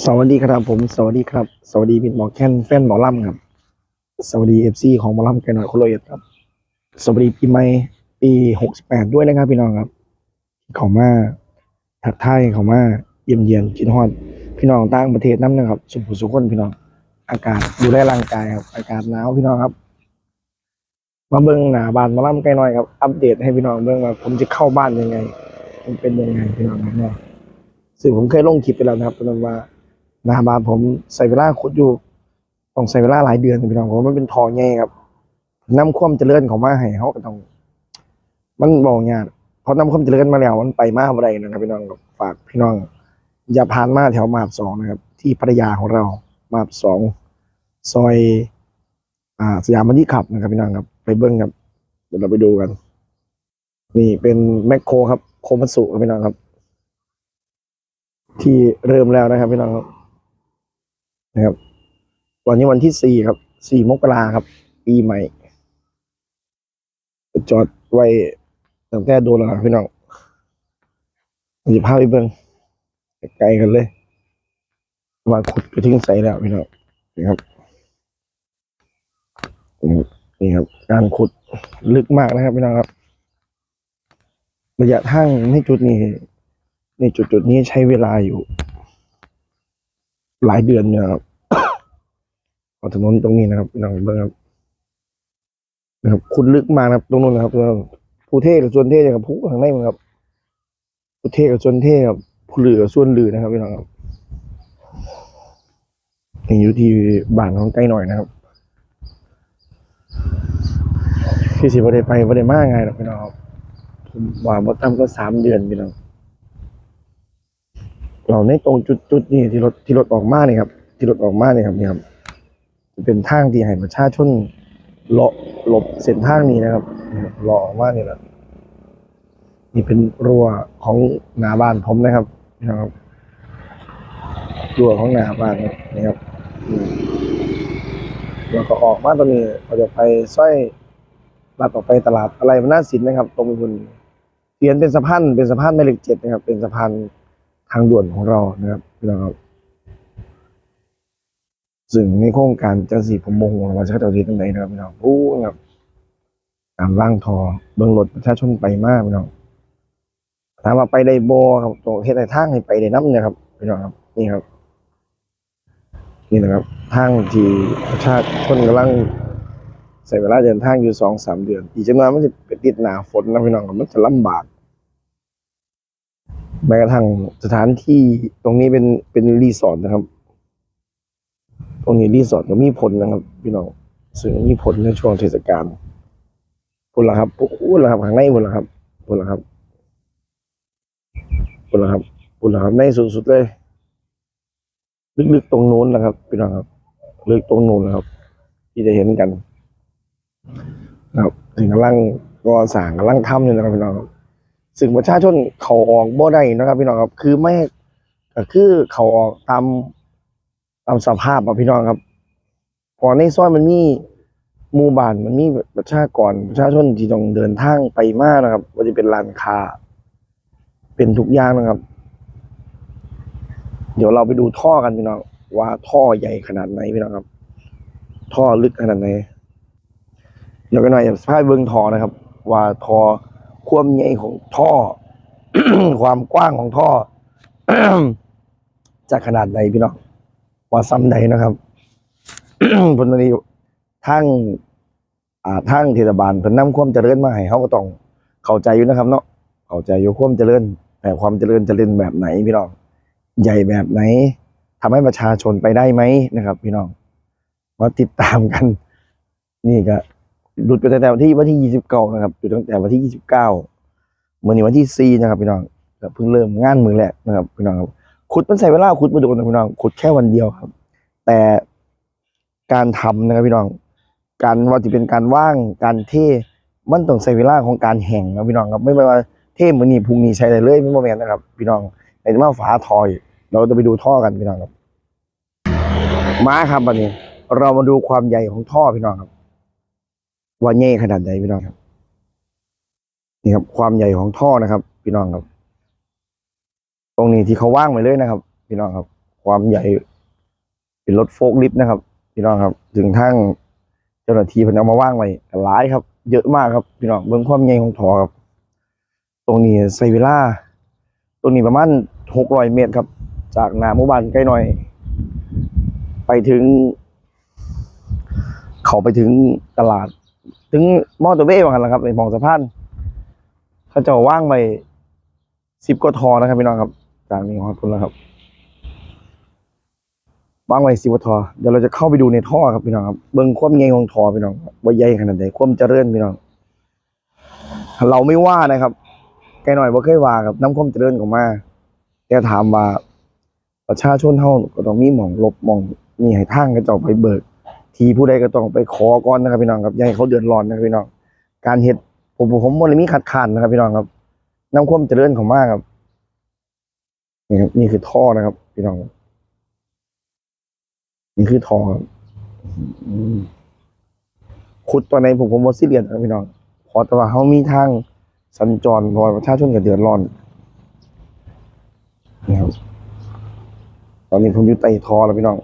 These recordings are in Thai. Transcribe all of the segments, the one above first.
สวัสดีครับผมสวัสดีครับ สวัสดีพี่หมอแคนแฟนหมอลำครับ สวัสดีเอฟซีของหมอลำแกหน่อยโคโลเอตครับ สวัสดีปีใหม่ปีหกสิบแปดด้วยนะครับพี่น้องครับเขามาถักไทายเขามาเยี่ยมเยียนกินฮอดพี่น้องต่างประเทศน้ำนะครับ สุขุสุขคนพี่น้อง อากาศดูแลร่างกายครับ อากาศหนาวพี่น้องครับ มาเบิ้งหนาบานหมาล่ำไกลหน่อยครับอัปเดตให้พี่น้องเบิ้งว่าผมจะเข้าบ้านยังไง มันเป็นยังไงพี่น้องครับเนาะซึ่งผมเคยลงคลิปไปแล้วนะครับตอนนั้นว่า หนาบานผมใส่เวลาขุดอยู่ต้องใส่เวลาหลายเดือนพี่น้องเพราะว่ามันเป็นทอใหญ่ครับ น้ำคว่ำเจริญของมาให้เขาก็ต้อง มันบอกยากเพราะน้ำคว่ำเจริญมาแล้วมันไปมากอะไรนะครับพี่น้องครับฝากพี่น้อง อย่าผ่านมาแถวมาบสองนะครับ ที่พัทยาของเรามาบสองซอย อ่าสยามมันที่ขับนะครับพี่น้องครับ ไปเบิ้งครับ เดี๋ยวเราไปดูกัน นี่เป็นแมคโครครับโคมัสุครับพี่น้องครับ ที่เริ่มแล้วนะครับพี่น้องครับ นะครับ วันนี้วันที่สี่ครับสี่มกราครับ ปีใหม่ จอดไว้ตั้งแต่โดนแล้วนะพี่น้องผมจะพาไปเบิ้งไกลกันเลยมาขุดไปทิ้งใส่แล้วพี่น้องนี่ครับนี่ครับ การขุดลึกมากนะครับพี่น้องครับ ระยะทางในจุดนี้ในจุดจุดๆนี้ใช้เวลาอยู่ หลายเดือนเนี่ยครับของถนนตรงนี้นะครับพี่น้องเบิ่งครับนะครับคุณลึกมากนะครับ ตรงนู้นนะครับผู้เทศกับส่วนเทศกับผู้ข้างในมันครับผู้เทศกับส่วนเทศกับผู้เหลือกับส่วนเหลือนะครับพี่น้องครับนี่อยู่ที่บ้านของใกล้หน่อยนะครับพี่สิบ่ได้ไปบ่ได้มาไงหรอกพี่น้องครับผมว่าบ่ต่ำก็สามเดือนพี่น้อง เราในตรงจุดจุดนี้ที่รถที่รถออกมาเนี่ยครับ ที่รถออกมาเนี่ยครับนี่ครับเป็นทางที่ให้ประชาชนเลาะหลบเส้นทางนี้นะครับเลาะออกมาเนี่ยแหละนี่เป็นรั้วของหน้าบ้านผมนะครับนะครับรั้วของหน้าบ้านนี่ครับแล้วก็ออกมาตรงนี้เราจะไปสร้อยลัดออกไปตลาดอะไรมันน่าสินนะครับ ตรงคุณเปลี่ยนเป็นสะพานเป็นสะพานแม่เหล็กเจ็ดนะครับ เป็นสะพาน ทางด่วนของเรานะครับพี่น้องครับซึ่งในโครงการจังสีผมโมโหว่าจะเข้าใจตรงไหนนะครับพี่น้องผู้นะครับการล่างทอเบื้องรถประชาชนไปมากพี่น้องถามว่าไปได้โบครับตรงเฮ็ดในทางให้ไปได้น้ำเนี่ยครับพี่น้องครับนี่ครับ นี่นะครับทางที่ประชาชนกำลังใส่เวลาเดินทางอยู่สองสามเดือน อีกจำนวนมันจะไปติดหนาฝนนะพี่น้องครับมันจะลำบาก แม้กระทั่งสถานที่ตรงนี้เป็นเป็นรีสอร์ทนะครับ ตรงนี้รีสอร์ทก็มีผลนะครับ พี่น้องซึ่งมีผลในช่วงเทศกาลผลละครับพูดละครับข้างในผลละครับผลละครับผลละครับผลละครับในสุดๆเลย ลึกๆตรงนู้นนะครับ พี่น้องครับ ลึกตรงนู้นนะครับ ที่จะเห็นกันนะครับถึงกำลังก่อสร้างกำลังทำอยู่นะครับพี่น้องครับ ซึ่งประชาชนเขาออกบ่ได้นะครับ พี่น้องครับ คือไม่ก็คือเขาออกตามตามสภาพอะพี่น้องครับก่อนในซอยมันมีหมู่บ้านมันมีประชากรประชาชนที่ต้องเดินทางไปมากนะครับว่าจะเป็นร้านค้าเป็นทุกอย่างนะครับ เดี๋ยวเราไปดูท่อกันพี่น้องว่าท่อใหญ่ขนาดไหนพี่น้องครับ ท่อลึกขนาดไหนเดี๋ยวกันหน่อยสภาพเบื้องท่อนะครับ ว่าท่อ ความใหญ่ของท่อ ความกว้างของท่อ จะขนาดไหนพี่น้องว่าซ้ำใดนะครับผลนี้ทั้งอ่าทั้งเทศบาลเพิ่นนำความเจริญมาให้เขาก็ต้องเข้าใจอยู่นะครับ เนาะเข้าใจอยู่ความเจริญ แต่ความเจริญเจริญแบบไหนพี่น้องใหญ่แบบไหนทำให้ประชาชนไปได้ไหมนะครับ พี่น้องมาติดตามกัน นี่ก็ หลุดไปตั้งแต่วันที่วันที่ยี่สิบเก้านะครับหลุดตั้งแต่วันที่ยี่สิบเก้าเมื่อนี้วันที่สี่นะครับพี่น้องเพิ่งเริ่มงานมือแรกนะครับพี่น้องครับขุดมันใส่เวลาขุดมาโดนนะพี่น้องขุดแค่วันเดียวครับ แต่การทำนะครับพี่น้อง การว่าจะเป็นการว่างการเทมันต้องใส่เวลาของการแห่งนะพี่น้องครับไม่ว่าเทมือนี้พุ่งนี้ใช้ได้เลยไม่โมเมนนะครับ พี่น้องในที่ว่าฝาทอย เราจะไปดูท่อกันพี่น้องครับมาครับวันนี้ เรามาดูความใหญ่ของท่อพี่น้องครับ ว่าใหญ่ขนาดไหนพี่น้องครับ นี่ครับ ความใหญ่ของท่อนะครับ พี่น้องครับ ตรงนี้ที่เขาว่างไว้เลยนะครับ พี่น้องครับ ความใหญ่เป็นรถโฟล์คลิฟต์นะครับ พี่น้องครับ ถึงทั้งเจ้าหน้าที่เพิ่นเอามาว่างไว้หลายครับ เยอะมากครับ พี่น้องเบิ่งความใหญ่ของท่อครับ ตรงนี้ใช้เวล่าตรงนี้ประมาณ600เมตรครับ จากหน้าหมู่บ้านใกล้หน่อย ไปถึง เขาไปถึงตลาด ถึงมอเตอร์เวย์ว่ากันล่ะครับในมองสะพานเขาจะว่างไว้สิบกว่าทอนะครับพี่น้องครับจากนี้ขอบคุณแล้วครับว่างไว้สิบกว่าทอเดี๋ยวเราจะเข้าไปดูในท่อครับพี่น้องครับเบิ้งความใหญ่ของท่อพี่น้องว่าใหญ่ขนาดไหนความเจริญพี่น้อง เราไม่ว่านะครับแกหน่อยว่าเคยว่าครับน้ำความเจริญของมาแต่ถามว่าประชาชนเฮาก็ต้องมีหมองลบหมองมีให้ทางก็ต้องไปเบิก ทีผู้ใดก็ต้องไปขอก่อนนะครับพี่น้องครับอย่าให้เขาเดือดร้อนนะครับพี่น้อง การเฮ็ดผมผมมบ่ได้มีขัดขานนะครับพี่น้องครับน้ำความเจริญของมากครับนี่ครับนี่คือท่อนะครับ พี่น้องนี่คือท่อครับขุดตัวไหนผมผมบ่ซีเรียสนะครับพี่น้องขอแต่ว่าเขามีทางสัญจรพราะว่าประชาชนก็เดือดร้อนนี่ครับตอนนี้ผมอยู่ใต้ท่อแล้วพี่น้อง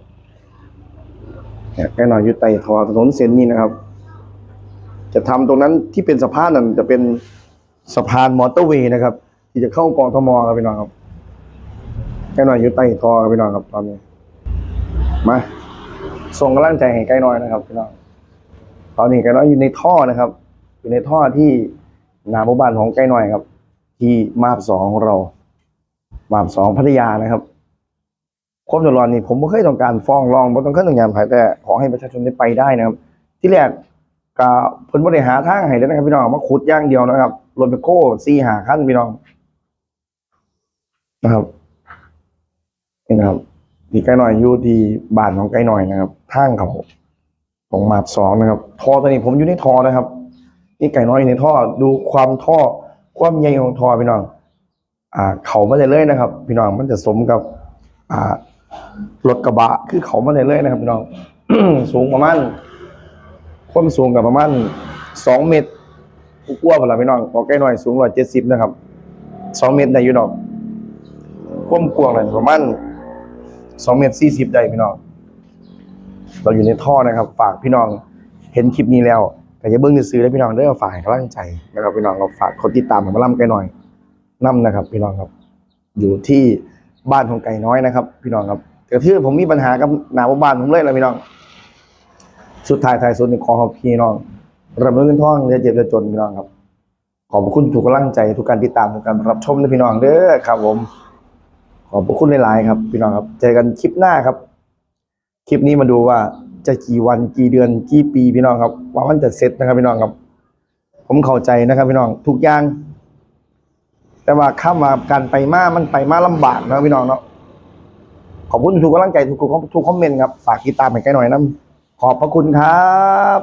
เนี่ยแค่หน่อยอยู่ใต้ทอถนนเส้นนี้นะครับ จะทำตรงนั้นที่เป็นสะพานนั่นจะเป็นสะพานมอเตอร์เวย์นะครับ ที่จะเข้ากองทมครับพี่น้องครับแค่หน่อยอยู่ใต้ทอครับพี่น้องครับตอนนี้มาส่งกำลังใจให้ใกล้น้อยนะครับพี่น้องตอนนี้ใกล้น้อยอยู่ในท่อนะครับ อยู่ในท่อที่นาหมู่บ้านของใกล้น้อยครับ ที่มาบสองของเรามาบสองพัทยานะครับ ความเดือดร้อนนี่ผมไม่เคยต้องการฟ้องร้องไม่ต้องเคยต้องการภายแต่ขอให้ประชาชนได้ไปได้นะครับ ที่แรกก็เพิ่นบ่ได้หาทางให้แล้วนะครับพี่น้องมาขุดอย่างเดียวนะครับรถแบคโคสี่หาคันพี่น้องนะครับนี่นะครับที่ไกลหน่อยอยู่ที่บ้านของไกลหน่อยนะครับทางเขาของหมาบสองนะครับท่อตัวนี้ผมอยู่ในท่อนะครับ นี่ไก่น้อยอยู่ในท่อดูความท่อความใหญ่ของท่อพี่น้อง อ่า เขาไมาเลยนะครับ พี่น้องมันจะสมกับ อ่า รถกระบะคือเขามาเรื่อยๆนะครับพี่น้อง สูงประมาณความสูงกับประมาณสองเมตรกลัวาๆพอละพี่น้องพอใกล้หน่อยสูงร้อยเจ็ดสิบนะครับสองเมตรได้อยู่ดอกความกว้างเลยประมาณสองเมตรสี่สิบได้พี่น้อง เราอยู่ในท่อนะครับ ฝากพี่น้องเห็นคลิปนี้แล้วก็อย่าเบิ่งซื้อได้พี่น้องเด้อฝากกำลังใจนะครับพี่น้องเราฝากคนติดตามมมาล่ำไกล้หน่อยนํนะครับ พี่น้องครับ อยู่ที่ บ้านของไก่น้อยนะครับ พี่น้องครับแต่ที่ผมมีปัญหากับหนาบ้านผมเลยนะพี่น้อง สุดท้ายท้ายสุดนี่ขอขอบพี่น้องรับเงินท่องเรียเจ็บเรียจนพี่น้องครับ ขอบคุณทุกกำลังใจทุกการติดตามทุกการรับชมนะพี่น้องเด้อครับ ผม ขอบคุณหลายๆครับ พี่น้องครับเจอกันคลิปหน้าครับ คลิปนี้มาดูว่าจะกี่วันกี่เดือนกี่ปีพี่น้องครับ ว่ามันจะเสร็จนะครับพี่น้องครับ ผมเข้าใจนะครับพี่น้องทุกอย่าง แต่ว่าข้ามมาการไปมามันไปมาลำบากนะพี่น้องเนาะขอบคุณทุกกำลังใจทุกทุกคอมเมนต์ครับฝากติดตามให้ใกล้หน่อยนะขอบพระคุณครับ